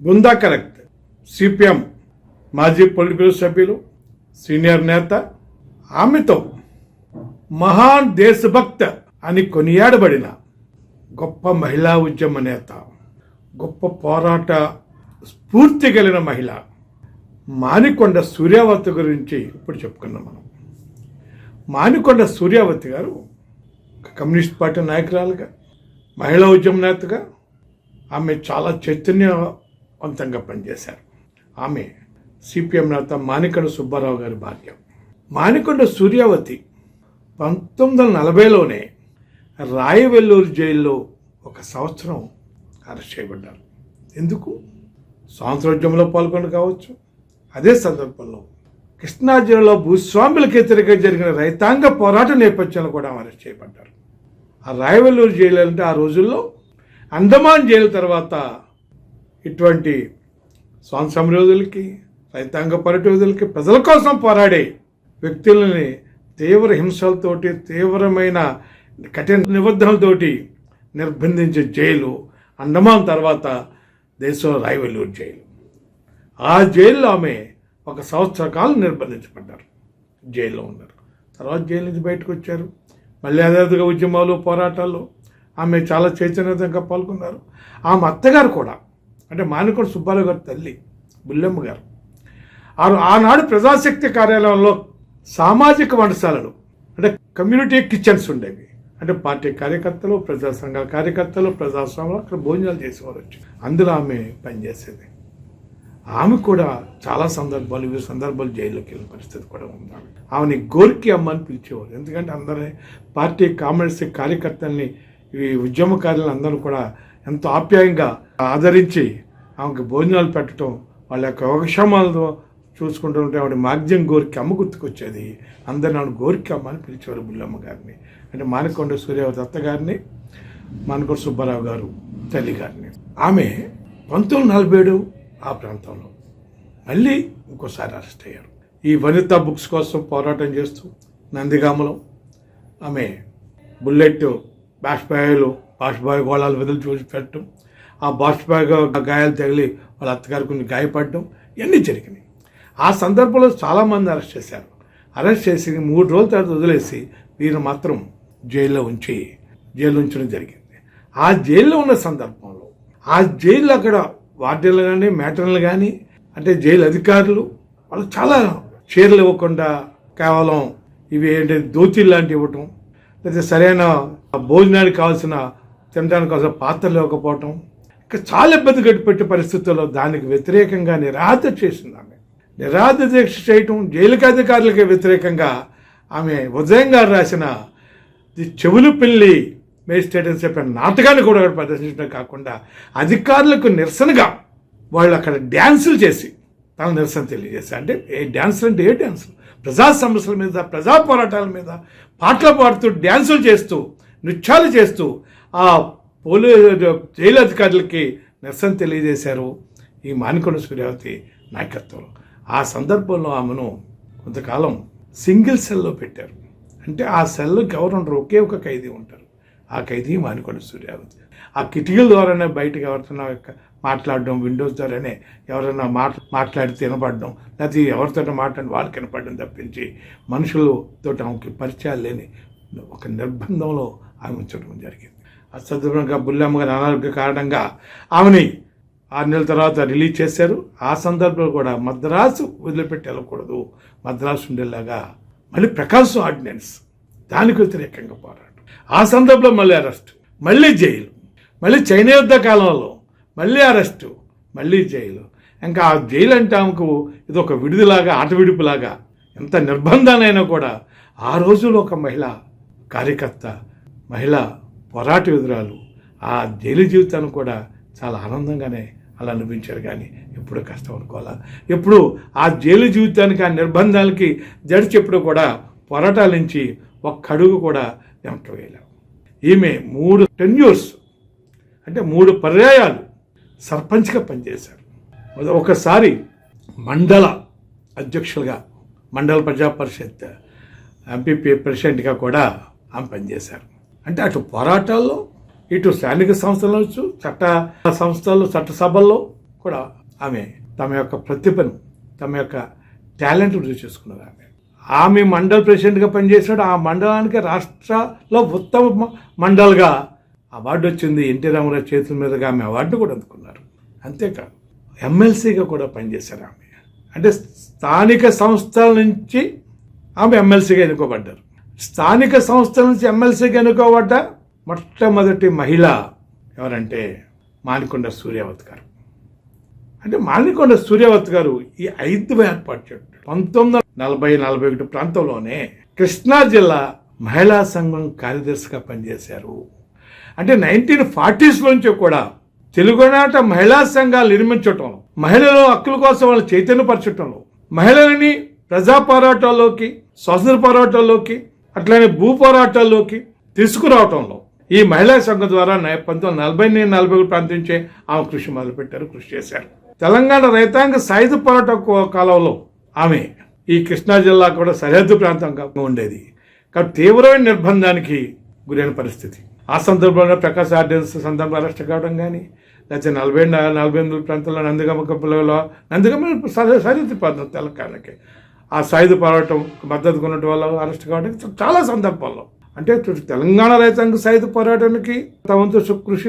Brinda correct CPM మాజీ political సభ్యులు senior నేత ఆమెతో మహాన్ దేశభక్త అని కొనియాడబడిన గొప్ప మహిళా ఉద్యమ నేత గొప్ప పోరాట స్ఫూర్తి కలిగిన మహిళ మానికొండ సూర్యావతి గురించి ఇప్పుడు చెప్పుకున్నాం మనం. మానికొండ సూర్యావతి గారు కమ్యూనిస్ట్ పార్టీ నాయకురాలుగా మహిళా ఉద్యమ నేతగా ఆమె చాలా చైతన్య వంతంగా పనిచేశారు. ఆమె సిపిఎం నేత మానికొండ సుబ్బారావు గారి భార్య. మాణికొండ సూర్యావతి పంతొమ్మిది వందల నలభైలోనే రాయవెల్లూరు జైల్లో ఒక సంవత్సరం అరెస్ట్ చేయబడ్డారు. ఎందుకు? స్వాతంత్రోద్యమంలో పాల్గొని కావచ్చు. అదే సందర్భంలో కృష్ణా జిల్లాలో భూస్వాములకు వ్యతిరేకంగా జరిగిన రైతాంగ పోరాట నేపథ్యంలో కూడా అరెస్ట్ చేయబడ్డారు. ఆ రాయవెల్లూరు జైలు అంటే ఆ రోజుల్లో అండమాన్ జైలు తర్వాత ఇటువంటి స్వాతంత్ర సమరయోధులకి రైతాంగ పరిటోధులకి ప్రజల కోసం పోరాడే వ్యక్తులని తీవ్ర హింసలతోటి తీవ్రమైన కఠిన నిబంధనలతోటి నిర్బంధించే జైలు అండమాన్ తర్వాత దేశంలో రాయవెల్లూరు జైలు. ఆ జైల్లో ఆమె ఒక సంవత్సర కాలం నిర్బంధించబడ్డారు. జైల్లో ఉన్నారు. తర్వాత జైలు నుంచి బయటకు వచ్చారు. మళ్ళీ అదేవిధంగా ఉద్యమాలు పోరాటాలు ఆమె చాలా చైతన్యతంగా పాల్గొన్నారు. ఆమె అత్తగారు కూడా అంటే మానికొండ సుబ్బారావు గారి తల్లి బుల్లెమ్మ గారు. ఆరు ఆనాడు ప్రజాశక్తి కార్యాలయంలో సామాజిక వంటశాలలు అంటే కమ్యూనిటీ కిచెన్స్ ఉండేవి. అంటే పార్టీ కార్యకర్తలు ప్రజా సంఘాల కార్యకర్తలు ప్రజాస్వామ్యంలో అక్కడ భోజనాలు చేసేవారు వచ్చి. అందులో ఆమె పనిచేసేది. ఆమె కూడా చాలా సందర్భాలు వివిధ సందర్భాలు జైల్లోకి వెళ్ళిన పరిస్థితి కూడా ఉంది ఆమెని గోర్కి అమ్మ అని పిలిచేవారు. ఎందుకంటే అందరి పార్టీ కాంగ్రెస్ కార్యకర్తల్ని ఈ ఉద్యమకారులను అందరూ కూడా ఎంతో ఆప్యాయంగా ఆదరించి ఆమెకు భోజనాలు పెట్టడం వాళ్ళ యొక్క యోగక్షేమాలతో చూసుకుంటూ ఉంటే ఆవిడ మాగ్జం గోరికి అమ్మ గుర్తుకొచ్చేది. అందరు ఆవిడ గోరికి అమ్మ అని పిలిచేవారు బుల్లమ్మ గారిని. అంటే మానకొండ సూర్యవతి అత్త గారిని మానకొండ సుబ్బారావు గారు తల్లి గారిని. ఆమె పంతొమ్మిది నలభై ఏడు ఆ ప్రాంతంలో మళ్ళీ ఇంకోసారి అరెస్ట్ అయ్యారు. ఈ వనిత బుక్స్ కోసం పోరాటం చేస్తూ నందిగామలో ఆమె బుల్లెట్ బాష్పాయలు బాష్పాయ గోళాలు వదిలి చూసి పెట్టడం ఆ బాష్పాయ గాయాలు తగిలి వాళ్ళ అత్తగారు కొన్ని గాయపడడం ఇవన్నీ జరిగినాయి. ఆ సందర్భంలో చాలామంది అరెస్ట్ చేశారు. అరెస్ట్ చేసి మూడు రోజుల తర్వాత వదిలేసి వీరు మాత్రం జైల్లో ఉంచి జైలు ఉంచడం జరిగింది. ఆ జైల్లో ఉన్న సందర్భంలో ఆ జైల్లో అక్కడ వార్డెన్లు కానీ మ్యాటర్లు కానీ అంటే జైలు అధికారులు వాళ్ళు చాలా చీరలు ఇవ్వకుండా కేవలం ఇవి ఏంటి దోతీలు లాంటివి ఇవ్వటం లేదా సరైన భోజనానికి కావాల్సిన తినడానికి కావాల్సిన పాత్రలు ఇవ్వకపోవటం చాలా ఇబ్బంది గడిపెట్టే పరిస్థితుల్లో దానికి వ్యతిరేకంగా నిరాధ చేసింది ఆమె. నిరాధ దీక్ష చేయటం జైలుకి అధికారులకి వ్యతిరేకంగా ఆమె ఉదయం గారు రాసిన ది చెవులు పిల్లి మేజిస్ట్రేట్ అని చెప్పిన నాటకాన్ని కూడా అక్కడ ప్రదర్శించడం కాకుండా అధికారులకు నిరసనగా వాళ్ళు అక్కడ డ్యాన్సులు చేసి తన నిరసన తెలియజేశారు. అంటే ఏ డ్యాన్సులు అంటే ఏ డ్యాన్సులు? ప్రజా సమస్యల మీద ప్రజా పోరాటాల మీద పాటలు పాడుతూ డ్యాన్సులు చేస్తూ నృత్యాలు చేస్తూ ఆ పోలీసు జైలు అధికారులకి నిరసన తెలియజేశారు ఈ మానికొండ సూర్యావతి నాయకత్వంలో. ఆ సందర్భంలో ఆమెను కొంతకాలం సింగిల్ సెల్లో పెట్టారు. అంటే ఆ సెల్ గవర్నర్ ఒకే ఒక ఖైదీ ఉంటారు. ఆ ఖైదీ మానికొండ సూర్యావతి. ఆ కిటికీల ద్వారానే బయటకు ఎవరితో మాట్లాడడం విండోస్ ద్వారానే ఎవరైనా మాట్ మాట్లాడి వినపడడం లేకపోతే ఎవరితో మాట్లాడి వాళ్ళు కనపడడం తప్పించి మనుషులతో ఆమెకి పరిచయాలు లేని ఒక నిర్బంధంలో ఆమె ఉంచడం జరిగింది. ఆ సందర్భంగా బుల్లమ్మ గారి అనారోగ్య కారణంగా ఆమెని ఆరు నెలల తర్వాత రిలీజ్ చేశారు. ఆ సందర్భంలో కూడా మద్రాసు వదిలిపెట్టి వెళ్ళకూడదు. మద్రాసు ఉండేలాగా మళ్ళీ ప్రకాశం ఆర్డినెన్స్ దానికి వ్యతిరేకంగా పోరాటం ఆ సందర్భంలో మళ్ళీ అరెస్ట్ మళ్ళీ జైలు మళ్ళీ చైనా యుద్ధ కాలంలో మళ్ళీ అరెస్టు మళ్ళీ జైలు. ఇంకా ఆ జైలు అంటే ఆమెకు ఇది ఒక విడిదిలాగా ఆటవిడుపులాగా ఎంత నిర్బంధానైనా కూడా ఆ రోజుల్లో ఒక మహిళ కార్యకర్త మహిళ పోరాట ఎదురాలు ఆ జైలు జీవితాన్ని కూడా చాలా ఆనందంగానే అలా అనిపించారు కానీ ఎప్పుడు కష్టం అనుకోవాలా? ఎప్పుడు ఆ జైలు జీవితానికి ఆ నిర్బంధాలకి జడిచెప్పుడు కూడా పోరాటాల నుంచి ఒక్క అడుగు కూడా వెనక్కి వేయలేము ఈమె మూడు టెన్యూర్స్ అంటే మూడు పర్యాయాలు సర్పంచ్గా పనిచేశారు. ఒకసారి మండల అధ్యక్షులుగా మండల ప్రజా పరిషత్ ఎంపీపీ ప్రెసిడెంట్గా కూడా ఆమె పనిచేశారు. అంటే అటు పోరాటాల్లో ఇటు స్థానిక సంస్థలు చట్ట సంస్థలు చట్టసభల్లో కూడా ఆమె తమ యొక్క ప్రతిభను తమ యొక్క టాలెంట్ రుజువు చేసుకున్నారు ఆమె. ఆమె మండల్ ప్రెసిడెంట్గా పనిచేసినాడు ఆ మండలానికి రాష్ట్రంలో ఉత్తమ మండల్గా అవార్డు వచ్చింది. ఎన్టీ రామారావు చేతుల మీదుగా ఆమె అవార్డు కూడా అందుకున్నారు. అంతేకాదు ఎమ్మెల్సీగా కూడా పనిచేశారు ఆమె. అంటే స్థానిక సంస్థల నుంచి ఆమె ఎమ్మెల్సీగా ఎన్నుకోబడ్డారు. స్థానిక సంస్థల నుంచి ఎమ్మెల్సీగా ఎన్నుకోబడ్డ మొట్టమొదటి మహిళ ఎవరంటే మానికొండ సూర్యావతి గారు. అంటే మానికొండ సూర్యావతి గారు ఈ ఐదు ఏర్పాటు చేయడం పంతొమ్మిది వందల నలభై నలభై ఒకటి ప్రాంతంలోనే కృష్ణా జిల్లా మహిళా సంఘం కార్యదర్శిగా పనిచేశారు. అంటే నైన్టీన్ ఫార్టీస్ నుంచి కూడా తెలుగునాట మహిళా సంఘాలు నిర్మించటంలో మహిళల హక్కుల కోసం వాళ్ళు చైతన్యపరచటంలో మహిళలని ప్రజా పోరాటాల్లోకి స్వాతంత్ర పోరాటాల్లోకి అట్లనే భూ పోరాటాల్లోకి తీసుకురావటంలో ఈ మహిళా సంఘం ద్వారా పంతొమ్మిది వందల నలభై నలభై ఒకటి ప్రాంతించే ఆమె కృషి మొదలుపెట్టారు కృషి చేశారు. తెలంగాణ రైతాంగ సాయుధ పోరాట కాలంలో ఆమె ఈ కృష్ణా జిల్లా కూడా సరిహద్దు ప్రాంతంగా ఉండేది. కాబట్టి తీవ్రమైన నిర్బంధానికి గురైన పరిస్థితి. ఆ సందర్భంలో ప్రకాశ్ ఆర్డినెన్స్ సందర్భంలో అరెస్ట్ కావడం కానీ లేకపోతే నలభై నలభై ఎనిమిది ప్రాంతంలో నందిగమ్మ కప్పులలో నందిగమ్మ సరిహద్దు ప్రాంతం తెలంగాణకి. ఆ సాయుధ పోరాటం మద్దతు కొనడం వల్ల అరెస్ట్ కావడానికి చాలా సందర్భాల్లో. అంటే తెలంగాణ రైతాంగ సాయుధ పోరాటానికి తమ వంతు కృషి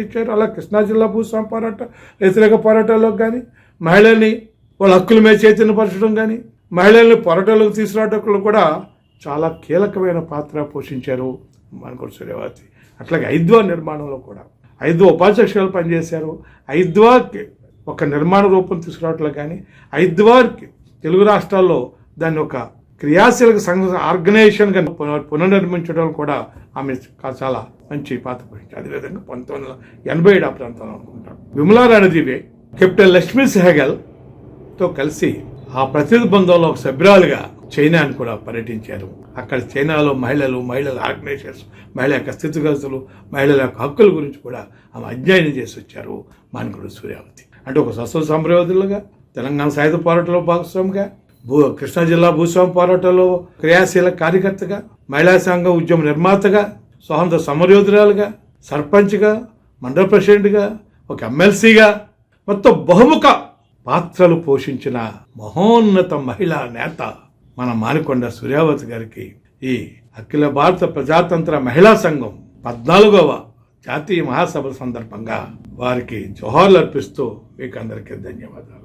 ఇచ్చారు అలా కృష్ణా జిల్లా భూస్వామి పోరాట వ్యతిరేక పోరాటాల్లో కానీ మహిళల్ని వాళ్ళ హక్కుల మీద చైతన్యపరచడం కానీ మహిళల్ని పోరాటాలకు తీసుకురావడంలో కూడా చాలా కీలకమైన పాత్ర పోషించారు మనకోటి సూర్యవతి. అట్లాగే ఐద్వా నిర్మాణంలో కూడా. ఐద్వా ఉపాధ్యక్షులు పనిచేశారు. ఐద్వాకి ఒక నిర్మాణ రూపం తీసుకురావట్లే కానీ ఐద్వాకి తెలుగు రాష్ట్రాల్లో దాన్ని ఒక క్రియాశీలక సంఘ ఆర్గనైజేషన్గా పున- పునర్నిర్మించడం కూడా ఆమె చాలా మంచి పాత్ర పోయింది అదేవిధంగా పంతొమ్మిది వందల ఎనభై ఏడు ఆ ప్రాంతంలో అనుకుంటాను విమలా రణదీవే కెప్టెన్ లక్ష్మీ సెహగల్తో కలిసి ఆ ప్రతినిధి బృందంలో ఒక సభ్యురాలుగా చైనాను కూడా పర్యటించారు. అక్కడ చైనాలో మహిళలు మహిళల ఆర్గనైజేషన్స్ మహిళల యొక్క స్థితిగతులు మహిళల యొక్క హక్కుల గురించి కూడా ఆమె అధ్యయనం చేసి వచ్చారు మానకుడు సూర్యావతి. అంటే ఒక సస్వ సంప్రయోధులుగా తెలంగాణ సాయుధ పోరాటంలో భాగస్వామిగా భూ కృష్ణా జిల్లా భూస్వామి పోరాటంలో క్రియాశీల కార్యకర్తగా మహిళా సంఘ ఉద్యమ నిర్మాతగా స్వాతంత్ర సమరయోధురాలుగా సర్పంచ్గా మండల ప్రెసిడెంట్గా ఒక ఎమ్మెల్సీగా మొత్తం బహుముఖ పాత్రలు పోషించిన మహోన్నత మహిళా నేత మన మానికొండ సూర్యావతి గారికి ఈ అఖిల భారత ప్రజాతంత్ర మహిళా సంఘం పద్నాలుగవ జాతీయ మహాసభ సందర్భంగా వారికి జోహార్లు అర్పిస్తూ మీకు అందరికీ ధన్యవాదాలు.